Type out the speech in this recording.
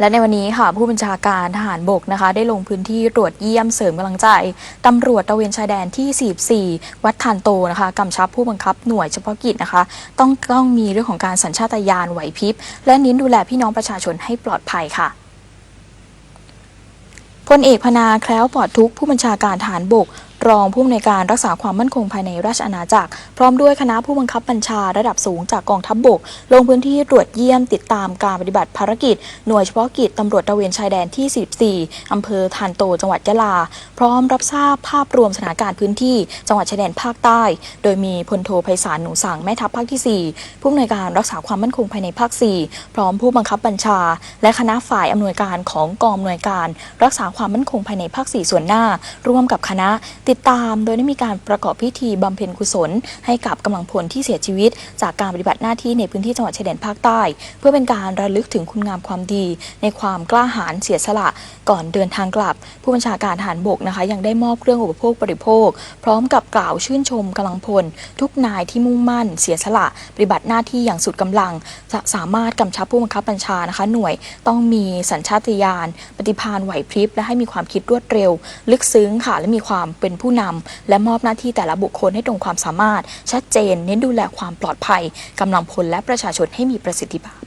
และในวันนี้ค่ะผู้บัญชาการทหารบกนะคะ ได้ลงพื้นที่ตรวจเยี่ยมเสริมกำลังใจตำรวจตะเวนชายแดนที่ 44 วัดทานโตนะคะกำชับผู้บังคับหน่วยเฉพาะกิจนะคะ ต้องต้องมีเรื่องของการสัญชาตญาณไหวพริบ และเน้นดูแลพี่น้องประชาชนให้ปลอดภัยค่ะพลเอกพนาแคล้วปลอดทุกผู้บัญชาการฐานบก รองผู้อำนวยการรักษาความมั่นคงภายในราชอาณาจักร พร้อมด้วยคณะผู้บังคับบัญชาระดับสูงจากกองทัพบบก ลงพื้นที่ตรวจเยี่ยมติดตามการปฏิบัติภารกิจ หน่วยเฉพาะกิจตำรวจตระเวนชายแดนที่ 44 อำเภอทานโต จังหวัดยะลา พร้อมรับทราบภาพรวมสถานการณ์พื้นที่ จังหวัดชายแดนภาคใต้ โดยมีพลโทไพศาลหนูสังแม่ทัพภาคที่ 4 ผู้อำนวยการรักษาความมั่นคงภายในภาค 4 พร้อมผู้บังคับบัญชา และคณะฝ่ายอำนวยการของกองอำนวยการ รักษาความมั่นคงภายในภาค 4 ส่วนหน้า ร่วมกับคณะติดตามโดยได้มีการประกอบพิธีบำเพ็ญกุศล ให้กับกำลังพลที่เสียชีวิต จากการปฏิบัติหน้าที่ในพื้นที่จังหวัดชายแดนภาคใต้ เพื่อเป็นการระลึกถึงคุณงามความดี ในความกล้าหาญเสียสละก่อนเดินทางกลับ ผู้บัญชาการทหารบกนะคะยังได้มอบเครื่องอุปโภคบริโภค พร้อมกับกล่าวชื่นชมกำลังพล ทุกนายที่มุ่งมั่น เสียสละ ปฏิบัติหน้าที่อย่างสุดกำลังจะสามารถกำชับผู้บังคับบัญชานะคะ หน่วยต้องมีสัญชาตญาณปฏิภาณไหวพริบและให้มีความคิดรวดเร็ว ลึกซึ้งค่ะและมีความเป็นผู้นำและมอบหน้าที่แต่ละบุคคลให้ตรงความสามารถ ชัดเจน เน้นดูแลความปลอดภัยกำลังพลและประชาชนให้มีประสิทธิภาพ